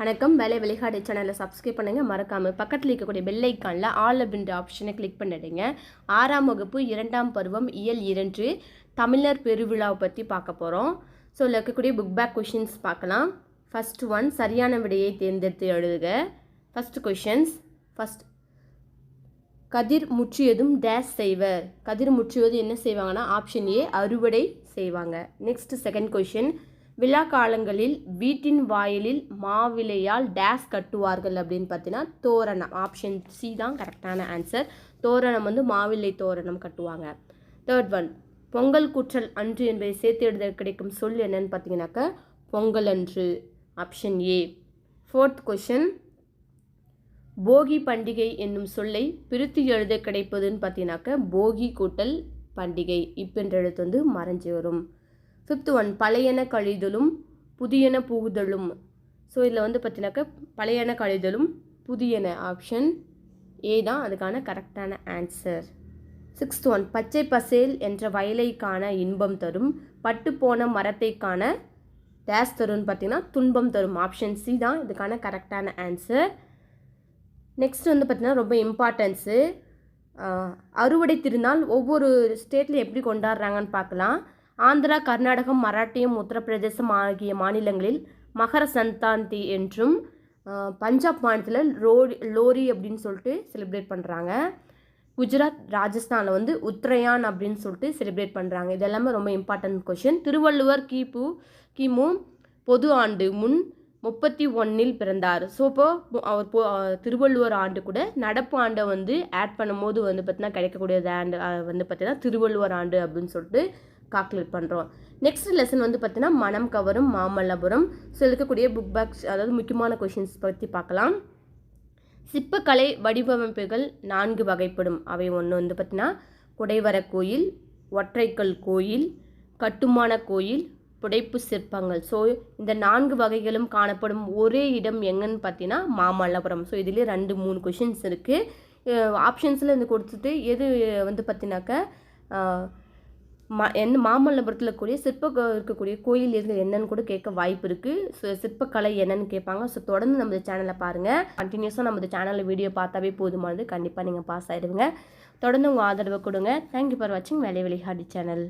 வணக்கம். வேலை விளையாடு சேனலை சப்ஸ்கிரைப் பண்ணுங்கள் மறக்காமல் பக்கத்தில் இருக்கக்கூடிய பெல் ஐக்கானில் ஆல் அப்படின்ற ஆப்ஷனை கிளிக் பண்ணிடுங்க. ஆறாம் வகுப்பு இரண்டாம் பருவம் இயல் இரண்டு தமிழர் பெருவிழாவை பற்றி பார்க்க போகிறோம் ஸோ இதில் இருக்கக்கூடிய புக் பேக் கொஷின்ஸ் பார்க்கலாம். ஃபஸ்ட் ஒன் சரியான விடையை தேர்ந்தெடுத்து எழுதுக. ஃபர்ஸ்ட் கொஷின்ஸ் ஃபஸ்ட் கதிர் முற்றியதும் டேஷ் செய்வர். கதிர் முற்றியதும் என்ன செய்வாங்கன்னா ஆப்ஷன் ஏ அறுவடை செய்வாங்க. நெக்ஸ்ட் செகண்ட் கொஷின் விழா காலங்களில் வீட்டின் வாயிலில் மாவிலையால் டேஸ் கட்டுவார்கள் அப்படின்னு பார்த்தீங்கன்னா தோரணம். ஆப்ஷன் சி தான் கரெக்டான ஆன்சர் தோரணம் வந்து மாவிலை தோரணம் கட்டுவாங்க. தேர்ட் ஒன் பொங்கல் குற்றல் அன்று என்பதை சேர்த்து எழுத கிடைக்கும் சொல் என்னன்னு பார்த்தீங்கன்னாக்க பொங்கல் அன்று ஆப்ஷன் ஏ ஃபோர்த் கொஷின் போகி பண்டிகை என்னும் சொல்லை பிரித்து எழுத கிடைப்பதுன்னு பார்த்தீங்கன்னாக்க போகி கூட்டல் பண்டிகை. இப்பென்ற எழுத்து வந்து மறைஞ்சு வரும். ஃபிஃப்த் ஒன் பழையன கழிதலும் புதியன புகுதலும். ஸோ இதில் வந்து பார்த்தீங்கன்னாக்க பழையன கழிதலும் புதியன ஆப்ஷன் ஏ தான் அதுக்கான கரெக்டான ஆன்சர் சிக்ஸ்த் ஒன் பச்சை பசேல் என்ற வயலை காண இன்பம் தரும். பட்டு போன மரத்தை காண டேஸ் தரும்னு பார்த்தீங்கன்னா துன்பம் தரும். ஆப்ஷன் சி தான் இதுக்கான கரெக்டான ஆன்சர் நெக்ஸ்ட் வந்து பார்த்திங்கன்னா ரொம்ப இம்பார்ட்டன்ஸு அறுவடை திருநாள் ஒவ்வொரு ஸ்டேட்டில் எப்படி கொண்டாடுறாங்கன்னு பார்க்கலாம் ஆந்திரா கர்நாடகம் மராட்டியம் உத்தரப்பிரதேசம் ஆகிய மாநிலங்களில் மகர சந்தாந்தி என்றும் பஞ்சாப் மாநிலத்தில் ரோடி லோரி அப்படின்னு சொல்லிட்டு செலிப்ரேட் பண்ணுறாங்க குஜராத் ராஜஸ்தானில் வந்து உத்ரையான் அப்படின்னு சொல்லிட்டு செலிப்ரேட் பண்ணுறாங்க இது எல்லாமே ரொம்ப இம்பார்ட்டன்ட் கொஷின் திருவள்ளுவர் கிபு கிமு பொது ஆண்டு முன் முப்பத்தி ஒன்றில் பிறந்தார். ஸோ இப்போ அவர் போ திருவள்ளுவர் ஆண்டு கூட நடப்பு ஆண்டை வந்து ஆட் பண்ணும்போது வந்து பார்த்தினா கிடைக்கக்கூடியது ஆண்டு வந்து பார்த்திங்கன்னா திருவள்ளுவர் ஆண்டு அப்படின்னு சொல்லிட்டு கால்குலேட் பண்ணுறோம் நெக்ஸ்ட் லெசன் வந்து பார்த்தீங்கன்னா மனம் கவரும் மாமல்லபுரம். ஸோ இருக்கக்கூடிய புக் பேக்ஸ் அதாவது முக்கியமான கொஷின்ஸ் பற்றி பார்க்கலாம். சிற்பக்கலை வடிவமைப்புகள் நான்கு வகைப்படும். அவை ஒன்று வந்து பார்த்தீங்கன்னா குடைவர கோயில் ஒற்றைக்கல் கோயில் கட்டுமான கோயில் புடைப்பு சிற்பங்கள். ஸோ இந்த நான்கு வகைகளும் காணப்படும் ஒரே இடம் எங்கன்னு பார்த்தீங்கன்னா மாமல்லபுரம். ஸோ இதுலேயே ரெண்டு மூணு கொஷின்ஸ் இருக்குது ஆப்ஷன்ஸில் இருந்து கொடுத்துட்டு எது வந்து பார்த்தீங்கன்னாக்க மா எந்த மாமல்லபுரத்தில் கூடிய சிற்ப இருக்கக்கூடிய கோயில் எது என்னன்னு கூட கேட்க வாய்ப்பு இருக்குது ஸோ சிற்பக்கலை என்னன்னு கேட்பாங்க. ஸோ தொடர்ந்து நம்ம சேனலை பாருங்கள் கண்டினியூஸாக நம்ம சேனலில் வீடியோ பார்த்தாவே போதுமானது. கண்டிப்பாக நீங்கள் பாஸ் ஆயிடுவீங்க. தொடர்ந்து உங்கள் ஆதரவை கொடுங்க. தேங்க்யூ ஃபார் வாட்சிங் வேலை வெளிஹாடி சேனல்